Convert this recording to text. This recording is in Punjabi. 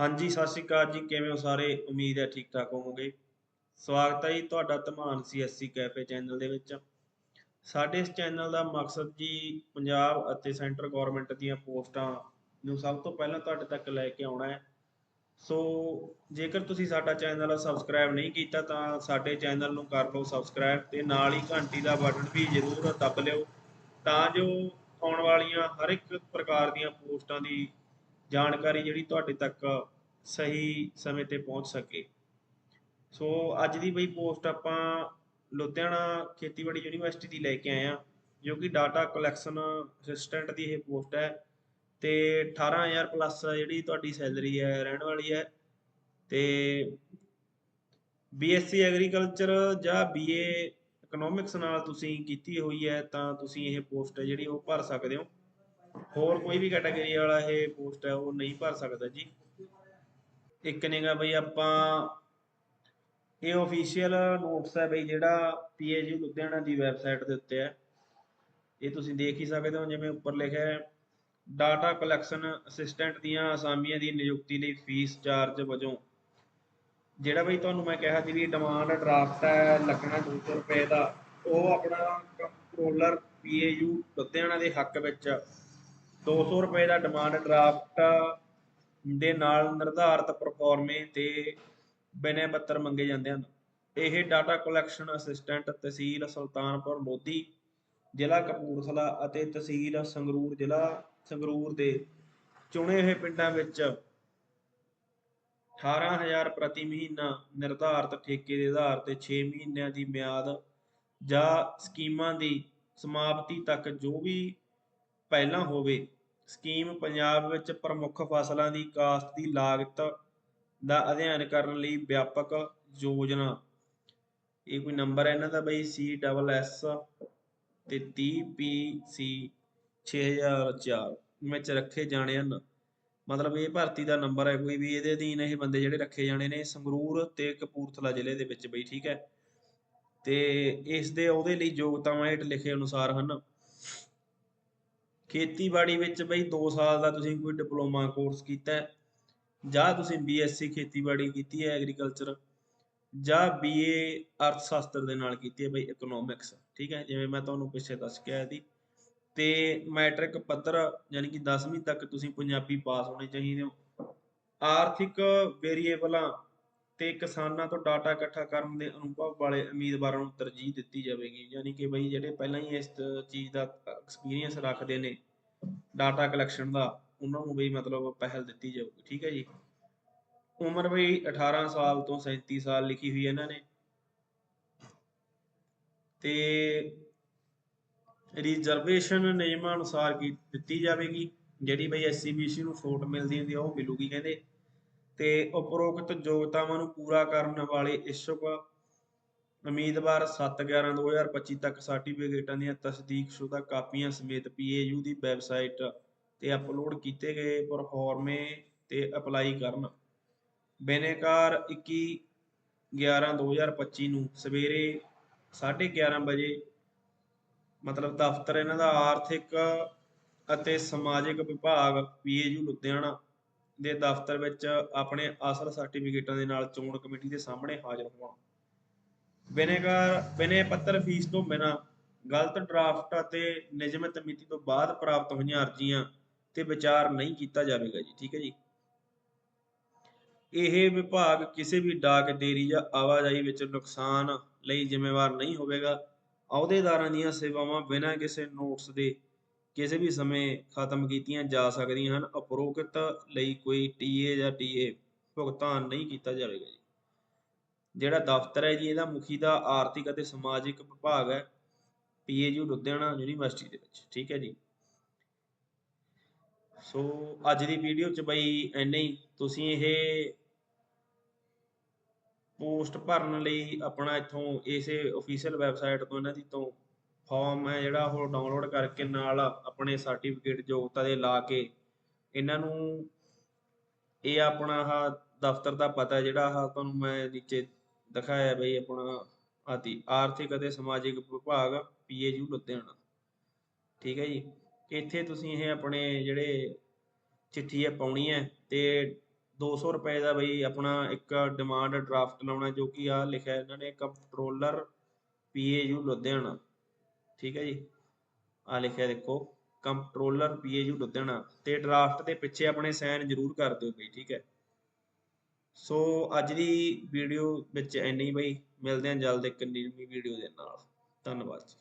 ਹਾਂਜੀ, ਸਤਿ ਸ਼੍ਰੀ ਅਕਾਲ ਜੀ। ਕਿਵੇਂ ਹੋ ਸਾਰੇ? ਉਮੀਦ ਹੈ ਠੀਕ ਠਾਕ ਹੋਵੋਗੇ। ਸਵਾਗਤ ਹੈ ਜੀ ਤੁਹਾਡਾ ਧਮਾਨ ਸੀਐਸਸੀ ਕੈਫੇ ਚੈਨਲ ਦੇ ਵਿੱਚ। ਸਾਡੇ ਇਸ ਚੈਨਲ ਦਾ ਮਕਸਦ ਜੀ ਪੰਜਾਬ ਅਤੇ ਸੈਂਟਰ ਗਵਰਨਮੈਂਟ ਦੀਆਂ ਪੋਸਟਾਂ ਨੂੰ ਸਭ ਤੋਂ ਪਹਿਲਾਂ ਤੁਹਾਡੇ ਤੱਕ ਲੈ ਕੇ ਆਉਣਾ ਹੈ। ਸੋ, ਜੇਕਰ ਤੁਸੀਂ ਸਾਡਾ ਚੈਨਲ ਸਬਸਕ੍ਰਾਈਬ ਨਹੀਂ ਕੀਤਾ, ਤਾਂ ਸਾਡੇ ਚੈਨਲ ਨੂੰ ਕਰ ਲਓ ਸਬਸਕ੍ਰਾਈਬ ਤੇ ਨਾਲ ਹੀ ਘੰਟੀ ਦਾ ਬਟਨ ਵੀ ਜ਼ਰੂਰ ਦੱਬ ਲਿਓ। ਤਾਂ ਜੋ ਆਉਣ ਵਾਲੀਆਂ ਹਰ ਇੱਕ ਪ੍ਰਕਾਰ ਦੀਆਂ ਪੋਸਟਾਂ ਦੀ ਜਾਣਕਾਰੀ ਜਿਹੜੀ ਤੁਹਾਡੇ ਤੱਕ ਸਹੀ ਸਮੇਂ ਤੇ ਪਹੁੰਚ ਸਕੇ। ਸੋ ਅੱਜ ਦੀ ਬਈ ਪੋਸਟ ਆਪਾਂ ਲੁਧਿਆਣਾ ਖੇਤੀਬਾੜੀ ਯੂਨੀਵਰਸਿਟੀ ਦੀ ਲੈ ਕੇ ਆਏ ਆ ਜੋ ਕਿ ਡਾਟਾ ਕਲੈਕਸ਼ਨ ਅਸਿਸਟੈਂਟ ਦੀ ਇਹ ਪੋਸਟ ਹੈ ਤੇ 18000 ਪਲੱਸ ਜਿਹੜੀ ਤੁਹਾਡੀ ਸੈਲਰੀ ਹੈ, ਰਹਿਣ ਵਾਲੀ ਹੈ ਤੇ ਬੀਐਸਸੀ ਐਗਰੀਕਲਚਰ ਜਾਂ ਬੀਏ ਇਕਨੋਮਿਕਸ ਨਾਲ ਤੁਸੀਂ ਕੀਤੀ ਹੋਈ ਹੈ ਤਾਂ ਤੁਸੀਂ ਇਹ ਪੋਸਟ ਜਿਹੜੀ ਉਹ ਭਰ ਸਕਦੇ ਹੋ। ਹੋਰ ਕੋਈ ਵੀ ਕੈਟਾਗਰੀ ਵਾਲਾ ਇਹ ਪੋਸਟ ਹੈ, ਉਹ ਨਹੀਂ ਭਰ ਸਕਦਾ ਜੀ। ਇੱਕ ਨੇਗਾ ਬਈ ਆਪਾਂ, ਇਹ ਅਫੀਸ਼ੀਅਲ ਨੋਟਸ ਹੈ ਬਈ ਜਿਹੜਾ ਪੀਏਯੂ ਲੁਧਿਆਣਾ ਦੀ ਵੈਬਸਾਈਟ ਦੇ ਉੱਤੇ ਹੈ। ਇਹ ਤੁਸੀਂ ਦੇਖ ਹੀ ਸਕਦੇ ਹੋ, ਜਿਵੇਂ ਉੱਪਰ ਲਿਖਿਆ ਹੈ ਡਾਟਾ ਕਲੈਕਸ਼ਨ ਅਸਿਸਟੈਂਟ ਦੀਆਂ ਅਸਾਮੀਆਂ ਦੀ ਨਿਯੁਕਤੀ ਲਈ ਫੀਸ ਚਾਰਜ ਵਜੋਂ। ਜਿਹੜਾ ਬਈ ਤੁਹਾਨੂੰ ਮੈਂ ਕਿਹਾ ਸੀ ਵੀ ਡਿਮਾਂਡ ਡਰਾਫਟ ਹੈ, ਲੱਗਣਾ 200 ਰੁਪਏ ਦਾ, ਉਹ ਆਪਣਾ ਕੰਟਰੋਲਰ ਪੀਏਯੂ ਲੁਧਿਆਣਾ ਦੇ ਹੱਕ ਵਿੱਚ 200 ਰੁਪਏ ਦਾ ਡਿਮਾਂਡ ਡਰਾਫਟ ਦੇ ਨਾਲ ਨਿਰਧਾਰਤ ਪਰਫਾਰਮੇ ਤੇ ਬਿਨੈ ਪੱਤਰ ਮੰਗੇ ਜਾਂਦੇ ਹਨ। ਇਹ data collection assistant tehsil Sultanpur, Lodhi, ਜ਼ਿਲ੍ਹਾ ਕਪੂਰਥਲਾ ਅਤੇ ਤਹਿਸੀਲ ਸੰਗਰੂਰ, ਜ਼ਿਲ੍ਹਾ ਸੰਗਰੂਰ ਦੇ ਚੁਣੇ ਹੋਏ ਪਿੰਡਾਂ ਵਿੱਚ 18000 ਪ੍ਰਤੀ ਮਹੀਨਾ ਨਿਰਧਾਰਤ ਠੇਕੇ ਦੇ ਆਧਾਰ ਤੇ 6 ਮਹੀਨਿਆਂ ਦੀ ਮਿਆਦ ਜਾਂ ਸਕੀਮਾਂ ਦੀ ਸਮਾਪਤੀ ਤੱਕ ਜੋ ਵੀ ਪਹਿਲਾਂ ਹੋਵੇ ਸਕੀਮ ਪੰਜਾਬ ਵਿੱਚ ਪ੍ਰਮੁੱਖ ਫਸਲਾਂ ਦੀ ਕਾਸ਼ਤ ਦੀ ਲਾਗਤ ਦਾ ਅਧਿਐਨ ਕਰਨ ਲਈ ਵਿਆਪਕ ਯੋਜਨਾ। ਇਹ ਕੋਈ ਨੰਬਰ ਹੈ ਇਹਨਾਂ ਦਾ ਬਈ? ਸੀ ਡਬਲ ਐਸ ਤੇ 30 ਪੀ ਸੀ 6004 ਵਿੱਚ ਰੱਖੇ ਜਾਣੇ ਹਨ। ਮਤਲਬ ਇਹ ਭਰਤੀ ਦਾ ਨੰਬਰ ਹੈ ਕੋਈ ਵੀ। ਇਹਦੇ ਅਧੀਨ ਇਹ ਬੰਦੇ ਜਿਹੜੇ ਰੱਖੇ ਜਾਣੇ ਨੇ ਸੰਗਰੂਰ ਤੇ ਕਪੂਰਥਲਾ ਜ਼ਿਲ੍ਹੇ ਦੇ ਵਿੱਚ ਬਈ, ਠੀਕ ਹੈ? ਤੇ ਇਸ ਦੇ ਉਹਦੇ ਲਈ ਯੋਗਤਾਵਾਂ ਹੇਠ ਲਿਖੇ ਅਨੁਸਾਰ ਹਨ। ਖੇਤੀਬਾੜੀ ਵਿੱਚ ਬਈ 2 ਸਾਲ ਦਾ ਤੁਸੀਂ ਕੋਈ ਡਿਪਲੋਮਾ ਕੋਰਸ ਕੀਤਾ ਜਾਂ ਤੁਸੀਂ ਬੀਐਸਸੀ ਖੇਤੀਬਾੜੀ ਕੀਤੀ ਹੈ ਐਗਰੀਕਲਚਰ ਜਾਂ ਬੀਏ ਅਰਥ ਸ਼ਾਸਤਰ ਦੇ ਨਾਲ ਕੀਤੀ ਹੈ ਬਈ ਇਕਨੋਮਿਕਸ ਠੀਕ ਹੈ, ਜਿਵੇਂ ਮੈਂ ਤੁਹਾਨੂੰ ਪਿੱਛੇ ਦੱਸ ਕੇ ਆਇਆ ਸੀ। ਤੇ ਮੈਟ੍ਰਿਕ ਪੱਧਰ ਯਾਨੀ ਕਿ 10ਵੀਂ ਤੱਕ ਤੁਸੀਂ ਪੰਜਾਬੀ ਪਾਸ ਹੋਣੇ ਚਾਹੀਦੇ ਹੋ। ਆਰਥਿਕ ਵੇਰੀਏਬਲਾਂ ਤੇ ਕਿਸਾਨਾਂ ਤੋਂ ਡਾਟਾ ਇਕੱਠਾ ਕਰਨ ਦੇ ਅਨੁਭਵ ਵਾਲੇ ਉਮੀਦਵਾਰਾਂ ਨੂੰ ਤਰਜੀਹ ਦਿੱਤੀ ਜਾਵੇਗੀ। ਯਾਨੀ ਕਿ ਬਈ ਜਿਹੜੇ ਪਹਿਲਾਂ ਹੀ ਇਸ ਚੀਜ਼ ਦਾ ਐਕਸਪੀਰੀਅੰਸ ਰੱਖਦੇ ਨੇ ਡਾਟਾ ਕਲੈਕਸ਼ਨ ਦਾ, ਉਹਨਾਂ ਨੂੰ ਬਈ ਮਤਲਬ ਪਹਿਲ ਦਿੱਤੀ ਜਾਊਗੀ। ਠੀਕ ਹੈ ਜੀ? ਉਮਰ ਬਈ 18 ਸਾਲ ਤੋਂ 37 ਸਾਲ ਲਿਖੀ ਹੋਈ ਇਹਨਾਂ ਨੇ। ਤੇ ਰਿਜ਼ਰਵੇਸ਼ਨ ਨਿਯਮਾਂ ਅਨੁਸਾਰ ਕੀ ਦਿੱਤੀ ਜਾਵੇਗੀ? ਜਿਹੜੀ ਬਈ ਐਸਸੀ ਬੀਸੀ ਨੂੰ ਛੋਟ ਮਿਲਦੀ ਹੁੰਦੀ ਉਹ ਮਿਲੂਗੀ ਕਹਿੰਦੇ। ਤੇ ਉਪਰੋਕਤ ਯੋਗਤਾਵਾਂ ਨੂੰ ਪੂਰਾ ਕਰਨ ਵਾਲੇ ਇਸ਼ਕ ਉਮੀਦਵਾਰ 7/11/2025 ਤੱਕ ਸਰਟੀਫਿਕੇਟਾਂ ਦੀਆਂ ਤਸਦੀਕਸ਼ੁਦਾ ਕਾਪੀਆਂ ਸਮੇਤ ਪੀਏਯੂ ਦੀ ਵੈਬਸਾਈਟ ਤੇ ਅਪਲੋਡ ਕੀਤੇ ਗਏ ਪਰਫਾਰਮੇ ਤੇ ਅਪਲਾਈ ਕਰਨ। ਬਿਨੇਕਾਰ 21 11 2025 ਨੂੰ ਸਵੇਰੇ 11:30 ਵਜੇ ਮਤਲਬ ਦਫ਼ਤਰ ਇਹਨਾਂ ਦਾ ਆਰਥਿਕ ਅਤੇ ਸਮਾਜਿਕ ਵਿਭਾਗ ਪੀਏਯੂ ਲੁਧਿਆਣਾ ਦੇ ਦਫ਼ਤਰ ਵਿੱਚ ਆਪਣੇ ਅਸਲ ਸਰਟੀਫਿਕੇਟਾਂ ਦੇ ਨਾਲ ਚੋਣ ਕਮੇਟੀ ਦੇ ਸਾਹਮਣੇ ਹਾਜ਼ਰ ਹੋਣ ਬਿਨੇਕਾਰ ਬਿਨੇ ਪੱਤਰ ਫੀਸ ਤੋਂ ਬਿਨਾ ਗਲਤ ਡਰਾਫਟ ਅਤੇ ਨਿਯਮਿਤ ਮਿਤੀ ਤੋਂ ਬਾਅਦ ਪ੍ਰਾਪਤ ਹੋਈਆਂ ਅਰਜ਼ੀਆਂ ਤੇ ਵਿਚਾਰ ਨਹੀਂ ਕੀਤਾ ਜਾਵੇਗਾ ਜੀ, ਠੀਕ ਹੈ ਜੀ? ਇਹ ਵਿਭਾਗ ਕਿਸੇ ਵੀ ਡਾਕ ਡੇਰੀ ਜਾਂ ਆਵਾਜਾਈ ਵਿੱਚ ਨੁਕਸਾਨ ਲਈ ਜ਼ਿੰਮੇਵਾਰ ਨਹੀਂ ਹੋਵੇਗਾ। ਅਹੁਦੇਦਾਰਾਂ ਦੀਆਂ ਸੇਵਾਵਾਂ ਬਿਨਾਂ ਕਿਸੇ ਨੋਟਿਸ ਦੇ ਕਿਸੇ ਵੀ ਸਮੇਂ ਖਤਮ ਕੀਤੀਆਂ ਜਾ ਸਕਦੀਆਂ ਹਨ ਉਪਰੋਕਤ ਲਈ ਕੋਈ ਟੀਏ ਜਾਂ ਟੀਏ ਭੁਗਤਾਨ ਨਹੀਂ ਕੀਤਾ ਜਾਵੇਗਾ ਜੀ। ਜਿਹੜਾ ਦਫ਼ਤਰ ਹੈ ਜੀ, ਇਹਦਾ ਮੁਖੀ ਦਾ ਆਰਥਿਕ ਅਤੇ ਸਮਾਜਿਕ ਵਿਭਾਗ ਹੈ ਪੀਏਯੂ ਲੁਧਿਆਣਾ ਯੂਨੀਵਰਸਿਟੀ ਦੇ ਵਿੱਚ, ਠੀਕ ਹੈ ਜੀ। ਸੋ, ਅੱਜ ਦੀ ਵੀਡੀਓ ਚ ਬਈ ਇੰਨੇ ਹੀ। ਤੁਸੀਂ ਇਹ ਪੋਸਟ ਭਰਨ ਲਈ ਆਪਣਾ ਇੱਥੋਂ, ਇਸੇ ਅਫੀਸ਼ੀਅਲ ਵੈਬਸਾਈਟ ਤੋਂ ਇਹਨਾਂ ਦੀ ਤੋਂ ਫਾਰਮ ਹੈ ਜਿਹੜਾ ਉਹ ਡਾਊਨਲੋਡ ਕਰਕੇ ਨਾਲ ਆਪਣੇ ਸਰਟੀਫਿਕੇਟ ਯੋਗਤਾ ਦੇ ਲਾ ਕੇ ਇਹਨਾਂ ਨੂੰ ਇਹ ਆਪਣਾ ਆਹ ਦਫ਼ਤਰ ਦਾ ਪਤਾ ਜਿਹੜਾ ਆਹ ਤੁਹਾਨੂੰ ਮੈਂ ਨੀਚੇ ਦਿਖਾਇਆ ਬਈ ਆਪਣਾ ਆਤੀ ਆਰਥਿਕ ਅਤੇ ਸਮਾਜਿਕ ਵਿਭਾਗ ਪੀਏਯੂ ਲੁਧਿਆਣਾ। ਠੀਕ ਹੈ ਜੀ? ਇੱਥੇ ਤੁਸੀਂ ਇਹ ਆਪਣੇ ਜਿਹੜੇ ਚਿੱਠੀ ਹੈ ਪਾਉਣੀ ਹੈ ਤੇ 200 ਰੁਪਏ ਦਾ ਬਈ ਆਪਣਾ ਇੱਕ ਡਿਮਾਂਡ ਡਰਾਫਟ ਲਾਉਣਾ ਜੋ ਕਿ ਆ ਲਿਖਿਆ ਇਹਨਾਂ ਨੇ ਕੰਟਰੋਲਰ ਪੀਏਯੂ ਲੁਧਿਆਣਾ। ਠੀਕ ਹੈ ਜੀ। ਆ ਲਿਖਿਆ ਦੇਖੋ, ਕੰਟਰੋਲਰ ਪੀਏਯੂ ਲੁਧਿਆਣਾ ਤੇ ਡਰਾਫਟ ਦੇ ਪਿੱਛੇ ਆਪਣੇ ਸਾਈਨ ਜ਼ਰੂਰ ਕਰ ਦਿਓ ਬਈ, ਠੀਕ ਹੈ। ਸੋ ਅੱਜ ਦੀ ਵੀਡੀਓ ਵਿੱਚ ਇੰਨੀ ਬਈ, ਮਿਲਦੇ ਹਾਂ ਜਲਦ ਇੱਕ ਨਵੀਂ ਵੀਡੀਓ ਦੇ ਨਾਲ। ਧੰਨਵਾਦ ਜੀ।